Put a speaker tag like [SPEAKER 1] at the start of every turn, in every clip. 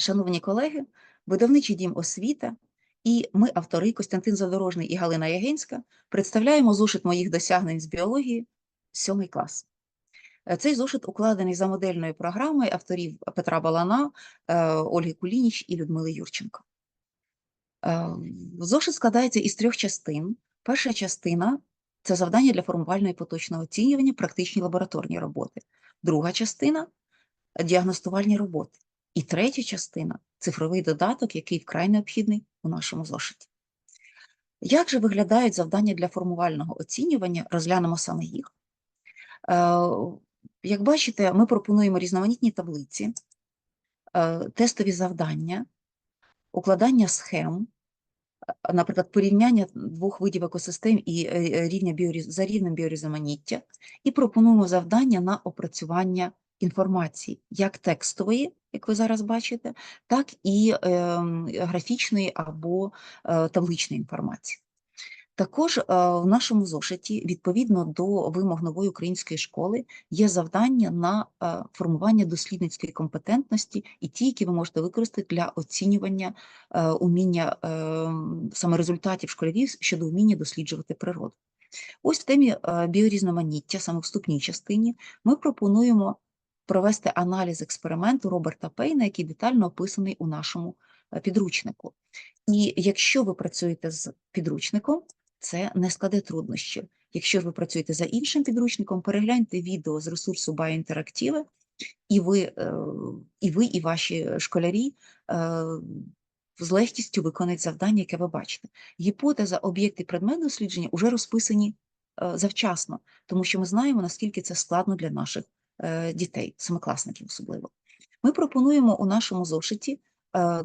[SPEAKER 1] Шановні колеги, видавничий дім освіта і ми, автори Костянтин Задорожний і Галина Ягинська, представляємо зошит моїх досягнень з біології, сьомий клас. Е, Цей зошит укладений за модельною програмою авторів Петра Балана, е, Ольги Кулініч і Людмили Юрченко. Е, Зошит складається із трьох частин. Перша частина це завдання для формувального і поточного оцінювання, практичні лабораторні роботи. Друга частина діагностувальні роботи. І третя частина цифровий додаток, який вкрай необхідний у нашому зошиті. Як же виглядають завдання для формувального оцінювання? Розглянемо саме їх. Е, Як бачите, ми пропонуємо різноманітні таблиці, е, тестові завдання, укладання схем, е, наприклад, порівняння двох видів екосистем і рівня біоріз... за рівнем біорізноманіття, і пропонуємо завдання на опрацювання інформації, як текстової, як ви зараз бачите, так і е, графічної або е, табличної інформації. Також е, в нашому зошиті, відповідно до вимог нової української школи, є завдання на е, формування дослідницької компетентності і ті, які ви можете використати для оцінювання уміння е, саме результатів школярів щодо вміння досліджувати природу. Ось в темі біорізноманіття, саме вступній частині, ми пропонуємо провести аналіз експерименту Роберта Пейна, який детально описаний у нашому е, підручнику. І якщо ви працюєте з підручником, це не складе труднощів. Якщо ж ви працюєте за іншим підручником, перегляньте відео з ресурсу BioInteractive, і ви, е, і ви, і ваші школярі е, з легкістю виконають завдання, яке ви бачите. Гіпотеза, об'єкт і предмет дослідження вже розписані завчасно, тому що ми знаємо, наскільки це складно для наших дітей, семикласників особливо. Ми пропонуємо у нашому зошиті е,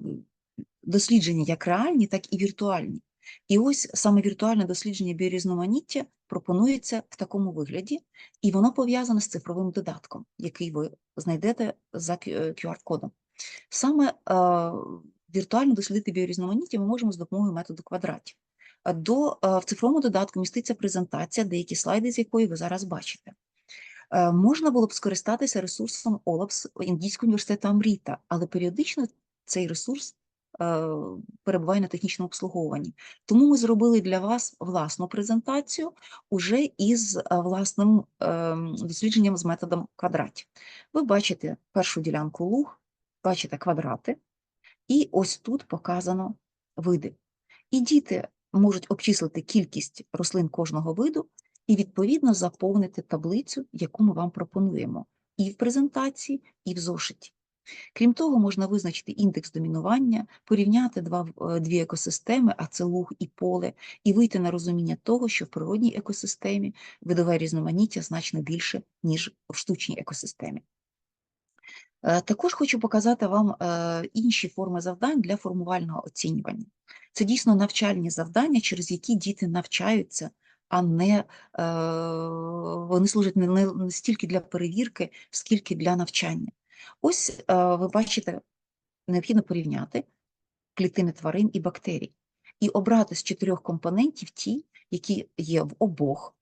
[SPEAKER 1] дослідження як реальні, так і віртуальні. І ось саме віртуальне дослідження біорізноманіття пропонується в такому вигляді, і воно пов'язане з цифровим додатком, який ви знайдете за QR-кодом. Саме е, віртуально дослідити біорізноманіття ми можемо з допомогою методу квадратів. Е, До, е, в цифровому додатку міститься презентація, деякі слайди з якої ви зараз бачите. Е, Можна було б скористатися ресурсом OLAPS Індійського університету Амріта, але періодично цей ресурс е, перебуває на технічному обслуговуванні. Тому ми зробили для вас власну презентацію уже із е, власним е, дослідженням з методом квадратів. Ви бачите першу ділянку луг, бачите квадрати, і ось тут показано види. І діти можуть обчислити кількість рослин кожного виду і відповідно заповнити таблицю, яку ми вам пропонуємо, і в презентації, і в зошиті. Крім того, можна визначити індекс домінування, порівняти два, е, дві екосистеми, а це луг і поле, і вийти на розуміння того, що в природній екосистемі видове різноманіття значно більше, ніж в штучній екосистемі. Е, Також хочу показати вам е, інші форми завдань для формувального оцінювання. Це дійсно навчальні завдання, через які діти навчаються, а не вони служать не, стільки для перевірки, скільки для навчання. Ось ви бачите, необхідно порівняти клітини тварин і бактерій і обрати з чотирьох компонентів ті, які є в обох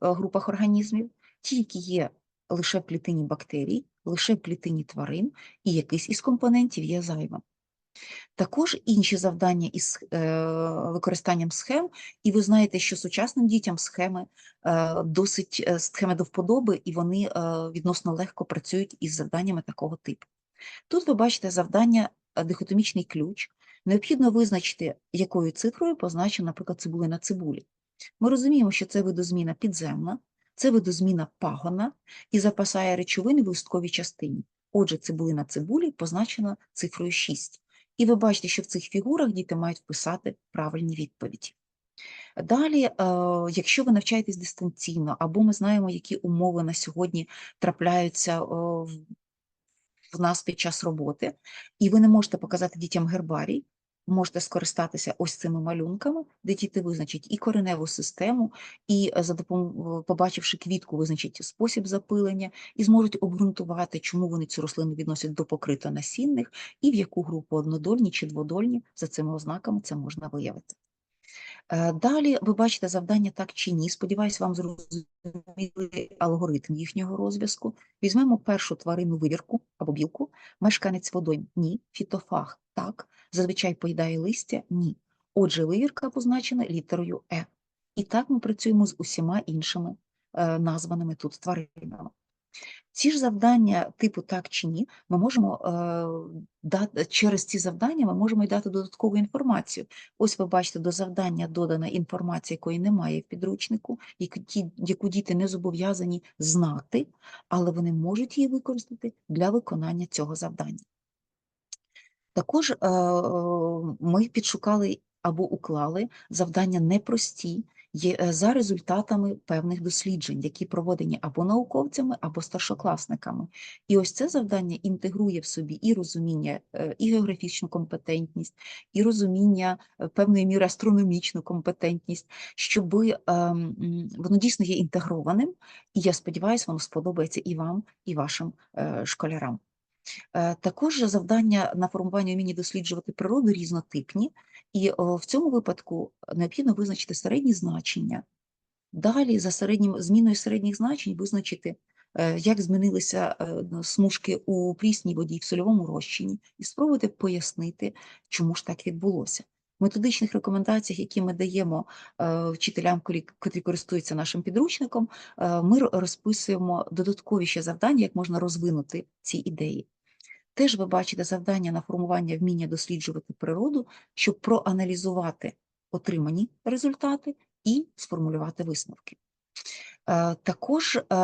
[SPEAKER 1] групах організмів, ті, які є лише в клітині бактерій, лише в клітині тварин, і якийсь із компонентів є зайвим. Також інші завдання із е, використанням схем, і ви знаєте, що сучасним дітям схеми е, досить е, схеми до вподоби, і вони відносно легко працюють із завданнями такого типу. Тут ви бачите завдання дихотомічний ключ. Необхідно визначити, якою цифрою позначена, наприклад, цибулина цибулі. Ми розуміємо, що це видозміна підземна, це видозміна пагона і запасає речовини в листковій частині. Отже, цибулина цибулі позначена цифрою 6. І ви бачите, що в цих фігурах діти мають вписати правильні відповіді. Далі, е, якщо ви навчаєтесь дистанційно, або ми знаємо, які умови на сьогодні трапляються е, в в нас під час роботи, і ви не можете показати дітям гербарій, можете скористатися ось цими малюнками, де діти визначать і кореневу систему, і е, за допомогою, побачивши квітку, визначать спосіб запилення, і зможуть обґрунтувати, чому вони цю рослину відносять до покритонасінних, і в яку групу однодольні чи дводольні за цими ознаками це можна виявити. Е, Далі ви бачите завдання так чи ні. Сподіваюсь, вам зрозумілий алгоритм їхнього розв'язку. Візьмемо першу тварину вивірку або білку, мешканець водойм – ні, фітофаг – так, зазвичай поїдає листя – ні. Отже, вивірка позначена літерою Е. І так ми працюємо з усіма іншими е, названими тут тваринами. Ці ж завдання типу так чи ні, ми можемо е, дати через ці завдання ми можемо й дати додаткову інформацію. Ось ви бачите, до завдання додана інформація, якої немає в підручнику, яку, діти не зобов'язані знати, але вони можуть її використати для виконання цього завдання. Також е, ми підшукали або уклали завдання непрості е, за результатами певних досліджень, які проводені або науковцями, або старшокласниками. І ось це завдання інтегрує в собі і розуміння, е, і географічну компетентність, і розуміння певної міри астрономічну компетентність, щоб воно дійсно є інтегрованим, і я сподіваюся, воно сподобається і вам, і вашим школярам. Е, Також завдання на формування вміння досліджувати природу різнотипні, і в цьому випадку необхідно визначити середні значення. Далі за середнім, зміною середніх значень визначити, е, як змінилися е, смужки у прісній воді в сольовому розчині, і спробувати пояснити, чому ж так відбулося. В методичних рекомендаціях, які ми даємо е, вчителям, котрі користуються нашим підручником, е, ми розписуємо додаткові ще завдання, як можна розвинути ці ідеї. Теж ви бачите завдання на формування вміння досліджувати природу, щоб проаналізувати отримані результати і сформулювати висновки. Е, Також е,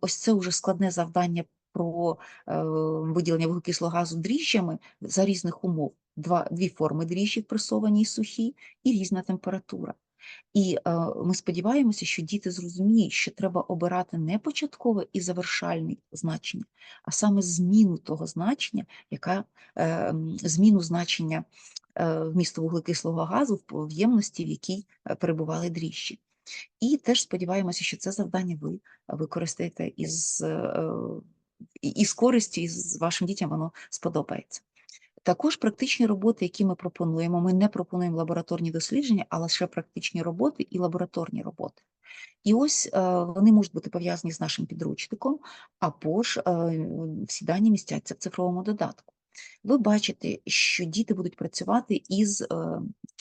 [SPEAKER 1] ось це вже складне завдання про е, виділення вуглекислого газу дріжджами за різних умов. Два, дві форми дріжджів, пресовані і сухі, і різна температура. І е, ми сподіваємося, що діти зрозуміють, що треба обирати не початкове і завершальне значення, а саме зміну того значення, яка е, зміну значення е, вмісту вуглекислого газу в ємності, в якій е, перебували дріжджі. І теж сподіваємося, що це завдання ви використаєте із, е, і- і з користю, і з вашим дітям воно сподобається. Також практичні роботи, які ми пропонуємо, ми не пропонуємо лабораторні дослідження, а лише практичні роботи і лабораторні роботи. І ось е, вони можуть бути пов'язані з нашим підручником, або ж е, всі дані містяться в цифровому додатку. Ви бачите, що діти будуть працювати із е,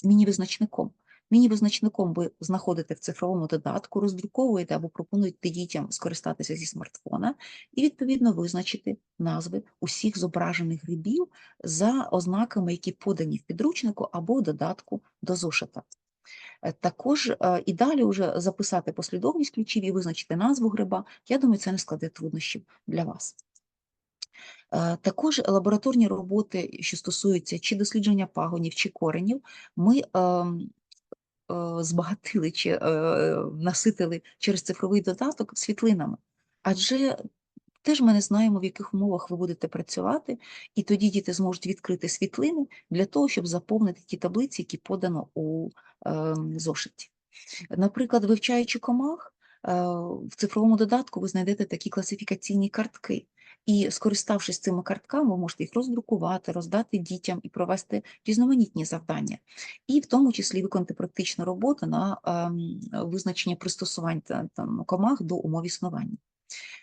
[SPEAKER 1] міні-визначником. Міні-визначником ви знаходите в цифровому додатку, роздруковуєте або пропонуєте дітям скористатися зі смартфона і відповідно визначити назви усіх зображених грибів за ознаками, які подані в підручнику або в додатку до зошита. Е, Також е, і далі вже записати послідовність ключів і визначити назву гриба. Я думаю, це не складе труднощів для вас. Е, Також лабораторні роботи, що стосуються чи дослідження пагонів, чи коренів, ми ем, збагатили чи е, наситили через цифровий додаток світлинами. Адже теж ми не знаємо, в яких умовах ви будете працювати, і тоді діти зможуть відкрити світлини для того, щоб заповнити ті таблиці, які подано у ем, зошиті. Наприклад, вивчаючи комах, е, в цифровому додатку ви знайдете такі класифікаційні картки. І скориставшись цими картками, ви можете їх роздрукувати, роздати дітям і провести різноманітні завдання, і в тому числі виконати практичну роботу на ем, визначення пристосувань та, там, комах до умов існування.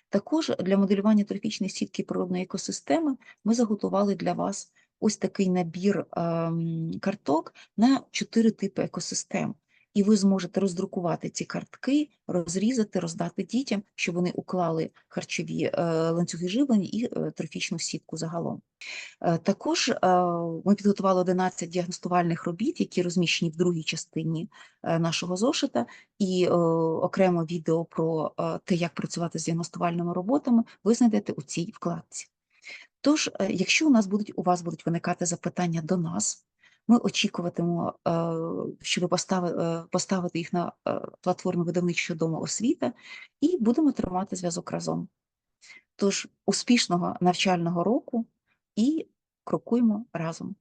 [SPEAKER 1] Також для моделювання трофічної сітки природної екосистеми ми заготували для вас ось такий набір ем, карток на чотири типи екосистем. І ви зможете роздрукувати ці картки, розрізати, роздати дітям, щоб вони уклали харчові е, ланцюги живлення і е, трофічну сітку загалом. Е, Також ми підготували 11 діагностувальних робіт, які розміщені в другій частині нашого зошита, і окремо відео про те, як працювати з діагностувальними роботами, ви знайдете у цій вкладці. Тож, якщо у нас будуть у вас будуть виникати запитання до нас, ми очікуватимемо, щоб що ви постави- е, їх на е, платформу видавничого дому освіта, і будемо тримати зв'язок разом. Тож успішного навчального року і крокуємо разом.